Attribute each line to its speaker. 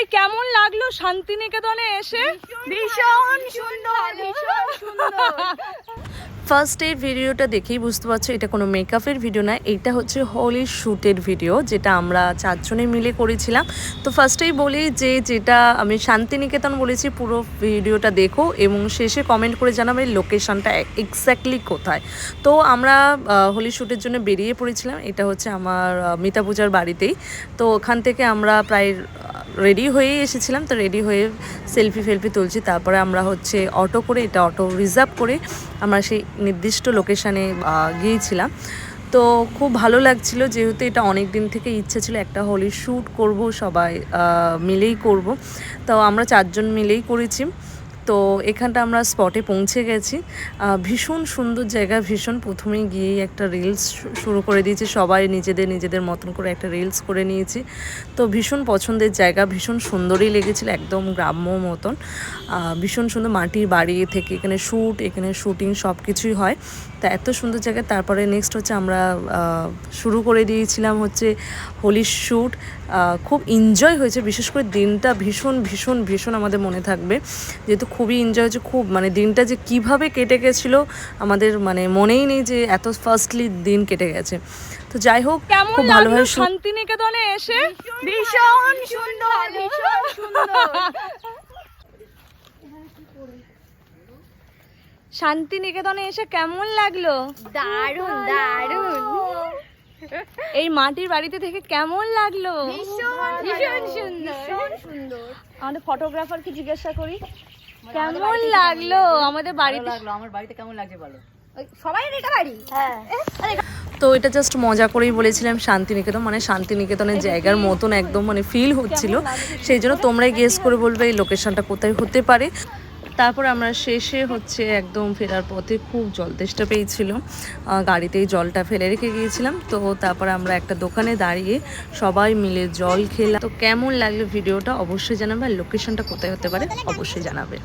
Speaker 1: এই কেমন লাগল শান্তিনিকেতনে এসে?
Speaker 2: ভীষণ সুন্দর ভীষণ সুন্দর।
Speaker 3: ফার্স্ট এর ভিডিওটা দেখেই বুঝতে পারছ, এটা কোনো মেকআপের ভিডিও না, এটা হচ্ছে হোলির শ্যুটের ভিডিও যেটা আমরা চারজনে মিলে করেছিলাম। তো ফার্স্টেই বলি যে, যেটা আমি শান্তিনিকেতন বলেছি, পুরো ভিডিওটা দেখো এবং শেষে কমেন্ট করে জানাবে লোকেশনটা এক্স্যাক্টলি কোথায়। তো আমরা হোলি শ্যুটের জন্য বেরিয়ে পড়েছিলাম, এটা হচ্ছে আমার মিতা পূজার বাড়িতেই। তো ওখান থেকে আমরা প্রায় রেডি হয়েই এসেছিলাম, তো রেডি হয়ে সেলফি ফেলফি তুলছি, তারপরে আমরা হচ্ছে অটো করে, এটা অটো রিজার্ভ করে, আমরা সেই নির্দিষ্ট লোকেশানে গিয়েছিলাম। তো খুব ভালো লাগছিল যেহেতু এটা অনেক দিন থেকে ইচ্ছে ছিল একটা হোলি শ্যুট করব সবাই মিলেই করব। তো আমরা চারজন মিলেই করেছি। তো এখানটা আমরা স্পটে পৌঁছে গেছি। ভীষণ সুন্দর জায়গা, ভীষণ প্রথমেই গিয়েই একটা রিলস শুরু করে দিয়েছি। সবাই নিজেদের নিজেদের মতন করে একটা রিলস করে নিয়েছি। তো ভীষণ পছন্দের জায়গা, ভীষণ সুন্দরই লেগেছিল, একদম গ্রাম্য মতন। ভীষণ সুন্দর মাটির বাড়ি থেকে এখানে শ্যুট এখানে শ্যুটিং সব কিছুই হয়। তা এত সুন্দর জায়গা, তারপরে নেক্সট হচ্ছে আমরা শুরু করে দিয়েছিলাম হচ্ছে হোলির শ্যুট খুব এনজয় হয়েছে, বিশেষ করে দিনটা ভীষণ ভীষণ ভীষণ আমাদের মনে থাকবে। যেহেতু খুবই এনজয় হয়েছে খুব মানে দিনটা যে কীভাবে কেটে গেছিল আমাদের মানে মনেই নেই যে এত ফার্স্টলি দিন কেটে গেছে। তো যাই হোক
Speaker 1: কেমন
Speaker 3: খুব ভালোভাবে
Speaker 1: শান্তিনিকেতনে এসে?
Speaker 2: ভীষণ সুন্দর ভীষণ সুন্দর।
Speaker 1: শান্তিনিকেতনে এসে কেমন লাগল?
Speaker 2: দারুণ দারুণ।
Speaker 1: এই মাটির বাড়িতে থেকে কেমন লাগল?
Speaker 2: ভীষণ ভীষণ সুন্দর। ভীষণ সুন্দর।
Speaker 1: আমাদের ফটোগ্রাফারকে জিজ্ঞাসা করি। কেমন লাগল? আমাদের বাড়িতে
Speaker 4: লাগল আমার বাড়িতে কেমন লাগছে বলো?
Speaker 2: সবাই এটা বাড়ি? হ্যাঁ।
Speaker 3: তো এটা জাস্ট মজা করেই বলেছিলাম শান্তিনিকেতন মানে শান্তিনিকেতনের জায়গার মতন একদম মানে ফিল হচ্ছিল। সেই জন্য তোমরাই গেস করে বলবে এই লোকেশনটা কোথায় হতে পারে। তারপর আমরা শেষে হচ্ছে একদম ফেরার পথে খুব জল তেষ্টা পেয়েছিল গাড়িতেই জলটা ফেলে রেখে গিয়েছিলাম। তো তারপর আমরা একটা দোকানে দাঁড়িয়ে সবাই মিলে জল খেলাম। তো কেমন লাগল ভিডিওটা অবশ্যই জানাবে আর লোকেশনটা কোথায় হতে পারে অবশ্যই জানাবে।